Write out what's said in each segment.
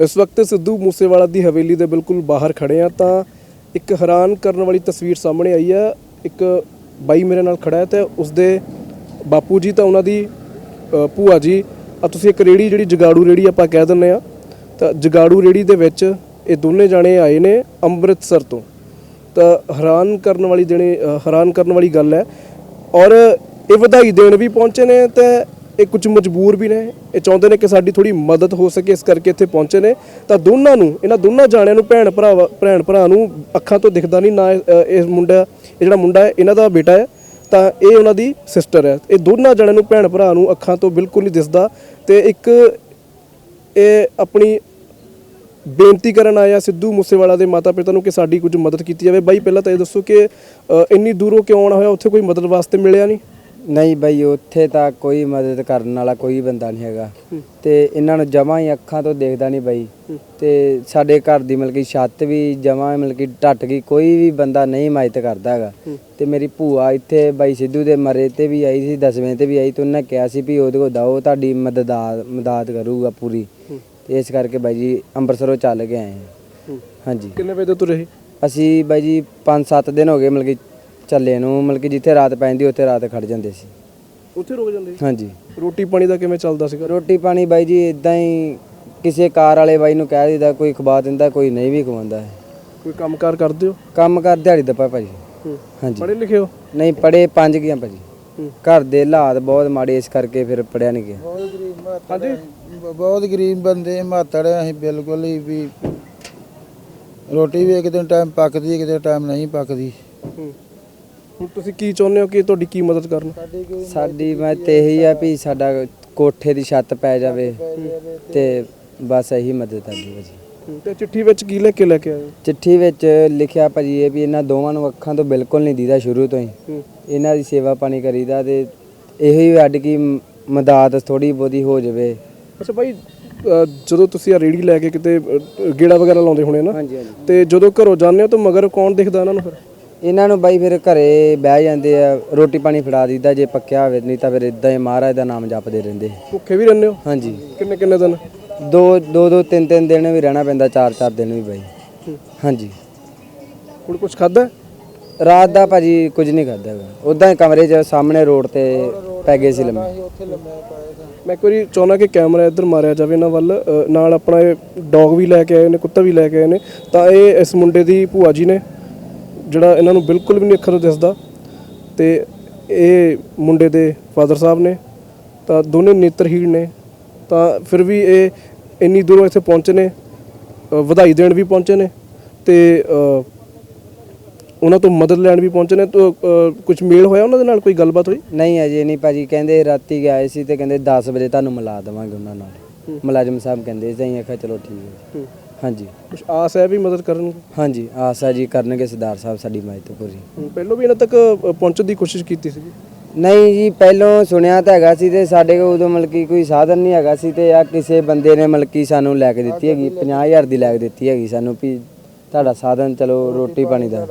ਇਸ ਵਕਤ ਸਿੱਧੂ ਮੂਸੇਵਾਲਾ ਦੀ ਹਵੇਲੀ ਦੇ ਬਿਲਕੁਲ ਬਾਹਰ ਖੜੇ ਆ ਤਾਂ ਇੱਕ ਹੈਰਾਨ ਕਰਨ ਵਾਲੀ ਤਸਵੀਰ ਸਾਹਮਣੇ ਆਈ ਆ ਇੱਕ ਬਾਈ ਮੇਰੇ ਨਾਲ ਖੜਾ ਹੈ ਤੇ ਉਸਦੇ ਬਾਪੂ ਜੀ ਤਾਂ ਉਹਨਾਂ ਦੀ ਅ, ਭੂਆ ਜੀ। ਆ ਤੁਸੀਂ ਇੱਕ ਰੇੜੀ ਜਿਹੜੀ ਜਗਾੜੂ ਰੇੜੀ ਆਪਾਂ ਕਹਿ ਦਿੰਨੇ ਆ। ਤਾਂ ਜਗਾੜੂ ਰੇੜੀ ਦੇ ਵਿੱਚ ਇਹ ਦੋਨੇ ਜਾਣੇ ਆਏ ਨੇ ਅੰਮ੍ਰਿਤਸਰ ਤੋਂ। ਤਾਂ ਹੈਰਾਨ ਕਰਨ ਵਾਲੀ ਜਿਹੜੇ ਅ, ਹੈਰਾਨ ਕਰਨ ਵਾਲੀ ਗੱਲ ਹੈ। ਔਰ ਇਹ ਵਧਾਈ ਦੇਣ ਵੀ ਪਹੁੰਚੇ ਨੇ ਤੇ ਇਹ ਕੁਝ ਮਜਬੂਰ ਵੀ ਨੇ, ਇਹ ਚਾਹੁੰਦੇ ਨੇ ਕਿ ਸਾਡੀ ਥੋੜੀ ਮਦਦ ਹੋ ਸਕੇ, ਇਸ ਕਰਕੇ ਇੱਥੇ ਪਹੁੰਚੇ ਨੇ। ਤਾਂ ਦੋਨਾਂ ਨੂੰ, ਇਹਨਾਂ ਦੋਨਾਂ ਜਾਣਿਆਂ ਨੂੰ ਭੈਣ ਭਰਾ ਭੈਣ ਭਰਾ ਨੂੰ ਅੱਖਾਂ ਤੋਂ ਦਿਖਦਾ ਨਹੀਂ, ਨਾ ਇਹ ਮੁੰਡਾ, ਇਹ ਜਿਹੜਾ ਮੁੰਡਾ ਹੈ, ਇਹਨਾਂ ਦਾ ਬੇਟਾ ਹੈ। ਤਾਂ ਇਹ ਉਹਨਾਂ ਦੀ ਸਿਸਟਰ ਹੈ। ਇਹ ਦੋਨਾਂ ਜਣਿਆਂ ਨੂੰ ਭੈਣ ਭਰਾ ਨੂੰ ਅੱਖਾਂ ਤੋਂ ਬਿਲਕੁਲ ਨਹੀਂ ਦਿਸਦਾ। ਤੇ ਇੱਕ, ਇਹ ਆਪਣੀ ਬੇਨਤੀ ਕਰਨ ਆਇਆ ਸਿੱਧੂ ਮੂਸੇਵਾਲਾ ਦੇ ਮਾਤਾ ਪਿਤਾ ਨੂੰ ਕਿ ਸਾਡੀ ਕੁਝ ਮਦਦ ਕੀਤੀ ਜਾਵੇ। ਬਾਈ, ਪਹਿਲਾਂ ਤਾਂ ਇਹ ਦੱਸੋ ਕਿ ਇੰਨੀ ਦੂਰੋਂ ਕਿਉਂ ਆਉਣਾ ਹੋਇਆ? ਉੱਥੇ ਕੋਈ ਮਦਦ ਵਾਸਤੇ ਮਿਲਿਆ ਨਹੀਂ? ਨਹੀਂ ਬਈ ਉੱਥੇ ਤਾਂ ਕੋਈ ਮਦਦ ਕਰਨ ਵਾਲਾ ਕੋਈ ਬੰਦਾ ਨਹੀਂ ਹੈਗਾ। ਤੇ ਇਹਨਾਂ ਨੂੰ ਜਮਾਂ ਹੀ ਅੱਖਾਂ ਤੋਂ ਦੇਖਦਾ ਨਹੀਂ ਬਈ। ਤੇ ਸਾਡੇ ਘਰ ਦੀ ਮਤਲਬ ਕਿ ਛੱਤ ਵੀ ਜਮਾਂ ਮਤਲਬ ਕਿ ਟੱਟ ਗਈ ਕੋਈ ਵੀ ਬੰਦਾ ਨਹੀਂ ਮਦਦ ਕਰਦਾ ਹੈਗਾ। ਤੇ ਮੇਰੀ ਭੂਆ ਇੱਥੇ ਬਾਈ ਸਿੱਧੂ ਦੇ ਮਰੇ ਤੇ ਵੀ ਆਈ ਸੀ ਦਸਵੇਂ ਤੇ ਵੀ ਆਈ ਤੇ ਉਹਨੇ ਕਿਹਾ ਸੀ ਵੀ ਉਹਦੇ ਕੋਲ ਦਓ ਤੁਹਾਡੀ ਮਦਦ ਮਦਦ ਕਰੂਗਾ ਪੂਰੀ। ਤੇ ਇਸ ਕਰਕੇ ਬਾਈ ਜੀ ਅੰਮ੍ਰਿਤਸਰੋਂ ਚੱਲ ਕੇ ਆਏ। ਹਾਂਜੀ। ਕਿੰਨੇ ਵਜੇ ਤੋਂ ਤੁਰੇ ਅਸੀਂ ਬਾਈ ਜੀ 5-7 ਦਿਨ ਹੋ ਗਏ ਮਤਲਬ ਕਿ ਚੱਲੇ ਨੂੰ ਮਤਲਬ ਕਿ ਜਿੱਥੇ ਰਾਤ ਪੈਂਦੀ ਉੱਥੇ ਰਾਤ ਖੜ ਜਾਂਦੇ ਸੀ। ਉੱਥੇ ਰੁਕ ਜਾਂਦੇ ਹਾਂਜੀ। ਰੋਟੀ ਪਾਣੀ ਦਾ ਕਿਵੇਂ ਚੱਲਦਾ ਸੀਗਾ? ਰੋਟੀ ਪਾਣੀ ਬਾਈ ਜੀ ਇਦਾਂ ਹੀ ਕਿਸੇ ਕਾਰ ਵਾਲੇ ਬਾਈ ਨੂੰ ਕਹਿ ਦਿੰਦਾ ਕੋਈ ਖਵਾ ਦਿੰਦਾ ਕੋਈ ਨਹੀਂ ਵੀ ਖਵਾਉਂਦਾ। ਹੈ ਕੋਈ ਕੰਮਕਾਰ ਕਰਦੇ ਹੋ? ਕੰਮ ਕਰ ਦਿਹਾੜੀ ਦੱਪਾ ਭਾਜੀ। ਹੂੰ। ਹਾਂਜੀ। ਪੜ੍ਹੇ ਲਿਖੇ ਹੋ? ਨਹੀਂ ਪੜੇ ਪੰਜ ਗਿਆ ਭਾਜੀ। ਹੂੰ। ਘਰ ਦੇ ਹਾਲਾਤ ਬਹੁਤ ਮਾੜੇ ਇਸ ਕਰਕੇ ਫਿਰ ਪੜਿਆ ਨਹੀਂ ਗਿਆ। ਬਹੁਤ ਗਰੀਬ ਹਾਂਜੀ। ਬ- ਬਹੁਤ ਗਰੀਬ ਬੰਦੇ ਮਾਤੜ ਅਸੀਂ ਬਿਲਕੁਲ ਹੀ ਵੀ। ਰੋਟੀ ਵੀ ਇੱਕ ਦਿਨ ਟਾਈਮ ਪੱਕਦੀ ਇੱਕ ਦਿਨ ਟਾਈਮ ਨਹੀਂ ਪੱਕਦੀ। ਹੂੰ। ਹੁਣ ਤੁਸੀਂ ਕੀ ਚਾਹੁੰਦੇ ਹੋ ਕਿ ਤੁਹਾਡੀ ਕੀ ਮਦਦ ਕਰਨ ਸਾਡੀ ਮੈਂ ਤੇ ਇਹੀ ਆ ਵੀ ਸਾਡਾ ਕੋਠੇ ਦੀ ਛੱਤ ਪੈ ਜਾਵੇ ਤੇ ਬਸ ਇਹੀ ਮਦਦ ਭਾਜੀ ਹੂੰ। ਤੇ ਚਿੱਠੀ ਵਿੱਚ ਕੀ ਲੈ ਕੇ ਲੈ ਕੇ ਆਏ? ਚਿੱਠੀ ਵਿੱਚ ਲਿਖਿਆ ਭਾਜੀ ਇਹ ਵੀ ਇਹਨਾਂ ਦੋਵਾਂ ਨੂੰ ਅੱਖਾਂ ਤੋਂ ਬਿਲਕੁਲ ਨਹੀਂ ਦੀਦਾ ਸ਼ੁਰੂ ਤੋਂ ਹੀ। ਇਹਨਾਂ ਦੀ ਸੇਵਾ ਪਾਣੀ ਕਰੀਦਾ ਤੇ ਇਹੋ ਅੱਡ ਕੀ ਮਦਦ ਥੋੜੀ ਬਹੁਤੀ ਹੋ ਜਾਵੇ ਅੱਛਾ ਭਾਈ ਜਦੋਂ ਤੁਸੀਂ ਆ ਰੇੜੀ ਲੈ ਕੇ ਕਿਤੇ ਗੇੜਾ ਵਗੈਰਾ ਲਾਉਂਦੇ ਹੋਣੇ ਨਾ ਤੇ ਜਦੋਂ ਘਰੋਂ ਜਾਂਦੇ ਹੋ ਤਾਂ ਮਗਰ ਕੌਣ ਦਿਖਦਾ ਇਹਨਾਂ ਨੂੰ ਫਿਰ ਇਹਨਾਂ ਨੂੰ ਬਾਈ ਫਿਰ ਘਰੇ ਬਹਿ ਜਾਂਦੇ ਆ ਰੋਟੀ ਪਾਣੀ ਫੜਾ ਦਿੱਤਾ ਜੇ ਪੱਕਿਆ ਹੋਵੇ ਨਹੀਂ ਤਾਂ ਫਿਰ ਇਦਾਂ ਹੀ ਮਹਾਰਾਜ ਦਾ ਨਾਮ ਜਪਦੇ ਰਹਿੰਦੇ। ਭੁੱਖੇ ਵੀ ਰਹਿੰਦੇ ਹੋ? ਹਾਂਜੀ। ਕਿੰਨੇ ਕਿੰਨੇ ਦਿਨ? ਦੋ ਦੋ ਦੋ ਤਿੰਨ ਤਿੰਨ ਦਿਨ ਵੀ ਰਹਿਣਾ ਪੈਂਦਾ ਚਾਰ ਚਾਰ ਦਿਨ ਵੀ ਬਾਈ। ਹਾਂਜੀ। ਹੁਣ ਕੁਝ ਖਾਦਾ ਰਾਤ ਦਾ ਭਾਜੀ ਕੁਝ ਨਹੀਂ ਖਾਦਾ ਉਦਾਂ ਹੀ ਕਮਰੇ 'ਚ ਸਾਹਮਣੇ ਰੋਡ ਤੇ ਪੈ ਗਏ ਸੀ ਲੰਮੇ। ਮੈਂ ਇੱਕ ਵਾਰੀ ਚਾਹੁੰਦਾ ਕਿ ਕੈਮਰਾ ਇੱਧਰ ਮਾਰਿਆ ਜਾਵੇ ਇਹਨਾਂ ਵੱਲ। ਨਾਲ ਆਪਣਾ ਇਹ ਡੌਗ ਵੀ ਲੈ ਕੇ ਆਏ ਨੇ ਕੁੱਤਾ ਵੀ ਲੈ ਕੇ ਆਏ ਨੇ। ਤਾਂ ਇਹ ਇਸ ਮੁੰਡੇ ਦੀ ਭੂਆ ਜੀ ਨੇ ਜਿਹੜਾ ਇਹਨਾਂ ਨੂੰ ਬਿਲਕੁਲ ਵੀ ਨਹੀਂ ਅੱਖਰ ਦਿਸਦਾ ਤੇ ਇਹ ਮੁੰਡੇ ਦੇ ਫਾਦਰ ਸਾਹਿਬ ਨੇ ਤਾਂ ਦੋਨੇ ਨੇਤਰਹੀਣ ਨੇ ਤਾਂ ਫਿਰ ਵੀ ਇਹ ਇੰਨੀ ਦੂਰੋਂ ਇੱਥੇ ਪਹੁੰਚੇ ਨੇ ਵਧਾਈ ਦੇਣ ਵੀ ਪਹੁੰਚੇ ਨੇ ਤੇ ਉਹਨਾਂ ਤੋਂ ਮਦਦ ਲੈਣ ਵੀ ਪਹੁੰਚੇ ਨੇ ਤਾਂ ਕੁਝ ਮੇਲ ਹੋਇਆ ਉਹਨਾਂ ਦੇ ਨਾਲ ਕੋਈ ਗੱਲਬਾਤ ਹੋਈ? ਨਹੀਂ ਅਜੇ ਨਹੀਂ ਭਾਜੀ ਕਹਿੰਦੇ ਰਾਤੀ ਗਏ ਸੀ ਤੇ ਕਹਿੰਦੇ 10 ਵਜੇ ਤੁਹਾਨੂੰ ਮਿਲਾ ਦੇਵਾਂਗੇ ਉਹਨਾਂ ਨਾਲ। ਮੁਲਾਜ਼ਮ ਸਾਹਿਬ ਕਹਿੰਦੇ ਸੀ ਅਸੀਂ ਆਖਿਆ ਚਲੋ ਠੀਕ ਹੈ। ਹਾਂਜੀ। ਕੁਝ ਆਸ ਹੈ ਵੀ ਮਦਦ ਕਰਨਗੇ? ਹਾਂਜੀ ਆਸਾ ਜੀ ਕਰਨਗੇ ਸਰਦਾਰ ਸਾਹਿਬ ਸਾਡੀ ਮਦਦ ਪੂਰੀ ਹਮ, ਪਹਿਲੋਂ ਵੀ ਇਹਨਾਂ ਤੱਕ ਅ, ਪਹੁੰਚਣ ਦੀ ਕੋਸ਼ਿਸ਼ ਕੀਤੀ ਸੀ ਨਹੀਂ ਜੀ ਪਹਿਲੋਂ ਸੁਣਿਆ ਤਾਂ ਹੈਗਾ ਸੀ ਤੇ ਸਾਡੇ ਕੋਲ ਉਦੋਂ ਮਤਲਬ ਕਿ ਕੋਈ ਸਾਧਨ ਨਹੀਂ ਹੈਗਾ ਸੀ ਤੇ ਆ ਕਿਸੇ ਬੰਦੇ ਨੇ ਮਤਲਬ ਕਿ ਸਾਨੂੰ ਲੈ ਕੇ ਦਿੱਤੀ ਹੈਗੀ 50000 ਦੀ ਲੈ ਕੇ ਦਿੱਤੀ ਹੈਗੀ ਸਾਨੂੰ ਵੀ ਤੁਹਾਡਾ ਸਾਧਨ ਚਲੋ ਰੋਟੀ ਪਾਣੀ ਦਾ।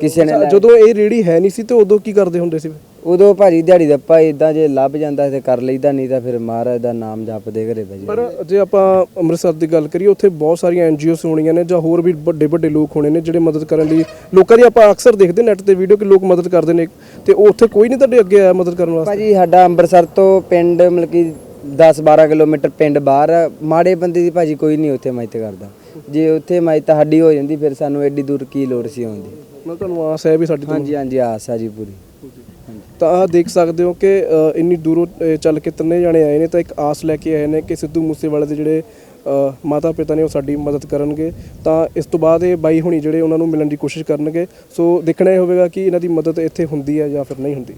ਕਿਸੇ ਨੇ ਲੈ- ਜਦੋਂ ਇਹ ਰੇੜੀ ਹੈ ਨਹੀਂ ਸੀ ਤੇ ਉਦੋਂ ਕੀ ਕਰਦੇ ਹੁੰਦੇ ਸੀ? ਉਦੋਂ ਭਾਜੀ ਦਿਹਾੜੀ ਦਾ ਪਾ ਇਦਾਂ ਜੇ ਲੱਭ ਜਾਂਦਾ ਤੇ ਕਰ ਲਈਦਾ ਨਹੀਂ ਤਾਂ ਫਿਰ ਮਹਾਰਾਜ ਦਾ ਨਾਮ ਜਪਦੇ ਘਰੇ ਭਾਜੀ ਪਰ ਜੇ ਆਪਾਂ ਅੰਮ੍ਰਿਤਸਰ ਦੀ ਗੱਲ ਕਰੀਏ ਉੱਥੇ ਬਹੁਤ ਸਾਰੀਆਂ ਐਨਜੀਓਸ ਹੋਣੀਆਂ ਨੇ ਜਾਂ ਹੋਰ ਵੀ ਵੱਡੇ ਵੱਡੇ ਲੋਕ ਹੋਣੇ ਨੇ ਜਿਹੜੇ ਮਦਦ ਕਰਨ ਲਈ। ਲੋਕਾਂ ਦੀ ਆਪਾਂ ਅਕਸਰ ਦੇਖਦੇ ਨੈਟ ਤੇ ਵੀਡੀਓ ਕਿ ਲੋਕ ਮਦਦ ਕਰਦੇ ਨੇ। ਤੇ ਉਹ ਉੱਥੇ ਕੋਈ ਨਹੀਂ ਤੁਹਾਡੇ ਅੱਗੇ ਆਇਆ ਮਦਦ ਕਰਨ ਵਾਸਤੇ? ਭਾਜੀ ਸਾਡਾ ਅੰਮ੍ਰਿਤਸਰ ਤੋਂ ਪਿੰਡ ਮਤਲਬ ਕਿ 10 12 ਕਿਲੋਮੀਟਰ ਪਿੰਡ ਬਾਹਰ ਆ। ਮਾੜੇ ਬੰਦੇ ਦੀ ਭਾਜੀ ਕੋਈ ਨਹੀਂ ਉੱਥੇ ਮਦਦ ਕਰਦਾ। ਜੇ ਉੱਥੇ ਮਦਦ ਸਾਡੀ ਹੋ ਜਾਂਦੀ ਫਿਰ ਸਾਨੂੰ ਐਡੀ ਦੂਰ ਕੀ ਲੋੜ ਸੀ ਆਉਣ ਦੀ? ਮੈਂ ਤੁਹਾਨੂੰ ਆਸ ਹੈ ਵੀ ਸਾਡੀ ਤੋਂ ਹਾਂਜੀ ਹਾਂਜੀ ਆਸ ਆ ਜੀ ਪੂਰੀ। ਤਾਂ ਆਹ ਦੇਖ ਸਕਦੇ ਹੋ ਕਿ ਅ, ਇੰਨੀ ਦੂਰੋਂ ਅ, ਚੱਲ ਕੇ ਤਿੰਨੇ ਜਾਣੇ ਆਏ ਨੇ ਤਾਂ ਇੱਕ ਆਸ ਲੈ ਕੇ ਆਏ ਨੇ ਕਿ ਸਿੱਧੂ ਮੂਸੇਵਾਲੇ ਦੇ ਜਿਹੜੇ ਮਾਤਾ ਪਿਤਾ ਨੇ ਉਹ ਸਾਡੀ ਮਦਦ ਕਰਨਗੇ। ਤਾਂ ਇਸ ਤੋਂ ਬਾਅਦ ਇਹ ਬਾਈ ਹੁਣੀ ਜਿਹੜੇ ਉਹਨਾਂ ਨੂੰ ਮਿਲਣ ਦੀ ਕੋਸ਼ਿਸ਼ ਕਰਨਗੇ। ਸੋ ਦੇਖਣਾ ਇਹ ਹੋਵੇਗਾ ਕਿ ਇਹਨਾਂ ਦੀ ਮਦਦ ਇੱਥੇ ਹੁੰਦੀ ਹੈ ਜਾਂ ਫਿਰ ਨਹੀਂ ਹੁੰਦੀ।